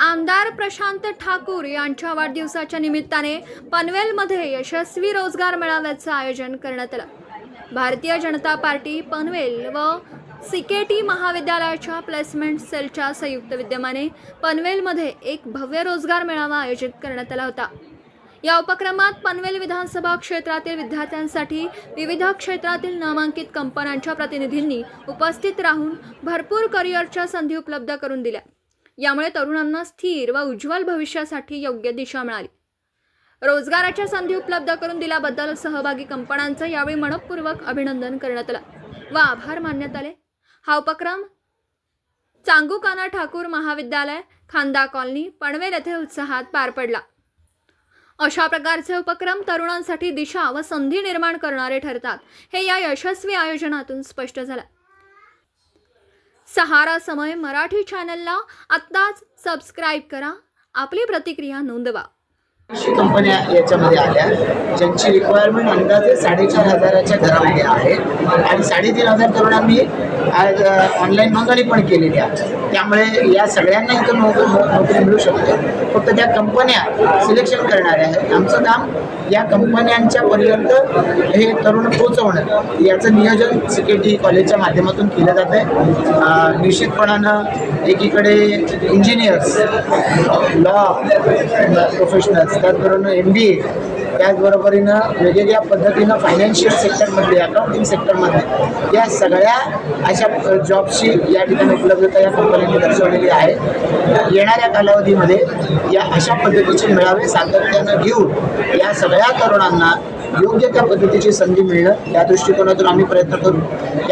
आमदार प्रशांत ठाकूर यांच्या वाढदिवसाच्या निमित्ताने पनवेलमध्ये यशस्वी रोजगार मेळाव्याचं आयोजन करण्यात आलं. भारतीय जनता पार्टी पनवेल व सिकेटी महाविद्यालयाच्या प्लेसमेंट सेलच्या संयुक्त विद्यमाने पनवेलमध्ये एक भव्य रोजगार मेळावा आयोजित करण्यात आला होता. या उपक्रमात पनवेल विधानसभा क्षेत्रातील विद्यार्थ्यांसाठी विविध क्षेत्रातील नामांकित कंपन्यांच्या प्रतिनिधींनी उपस्थित राहून भरपूर करिअरच्या संधी उपलब्ध करून दिल्या. यामुळे तरुणांना स्थिर व उज्ज्वल भविष्यासाठी योग्य दिशा मिळाली. रोजगाराच्या संधी उपलब्ध करून दिल्याबद्दल सहभागी कंपन्यांचं यावेळी मनपूर्वक अभिनंदन करण्यात आलं. व आभार मानण्यात आले. हा उपक्रम चांगुकाना ठाकूर महाविद्यालय खांदा कॉलनी पनवेल येथे उत्साहात पार पडला. अशा प्रकारचे उपक्रम तरुणांसाठी दिशा व संधी निर्माण करणारे ठरतात. हे या यशस्वी आयोजनातून स्पष्ट झालं. सहारा समय मराठी चॅनलला आत्ताच सबस्क्राईब करा. आपली प्रतिक्रिया नोंदवा. अशी कंपन्या याच्यामध्ये आल्या ज्यांची रिक्वायरमेंट अंदाजे साडेचार हजाराच्या घरामध्ये आहे. आणि साडेतीन हजार तरुणांनी आज ऑनलाईन नोंदणी पण केलेली आहे. त्यामुळे या सगळ्यांना इथं नोकरी नोकरी मिळू शकते. फक्त त्या कंपन्या सिलेक्शन करणाऱ्या आहेत आमचं काम या कंपन्यांच्या पर्यंत हे तरुण पोचवणं याचं नियोजन सी के टी कॉलेजच्या माध्यमातून केलं जातं आहे निश्चितपणानं एकीकडे इंजिनियर्स लॉ प्रोफेशनल्स त्याचबरोबर एम बी ए त्याचबरोबरीनं वेगवेगळ्या पद्धतीनं फायनान्शियल सेक्टरमधले अकाउंटिंग सेक्टरमध्ये या सगळ्या अशा जॉबची या ठिकाणी उपलब्धता या कंपन्यांनी दर्शवलेली आहे. येणाऱ्या कालावधीमध्ये या अशा पद्धतीचे मेळावे सातत्यानं घेऊन या सगळ्या तरुणांना योग्य त्या पद्धतीची संधी मिळणं या दृष्टिकोनातून आम्ही प्रयत्न करू. या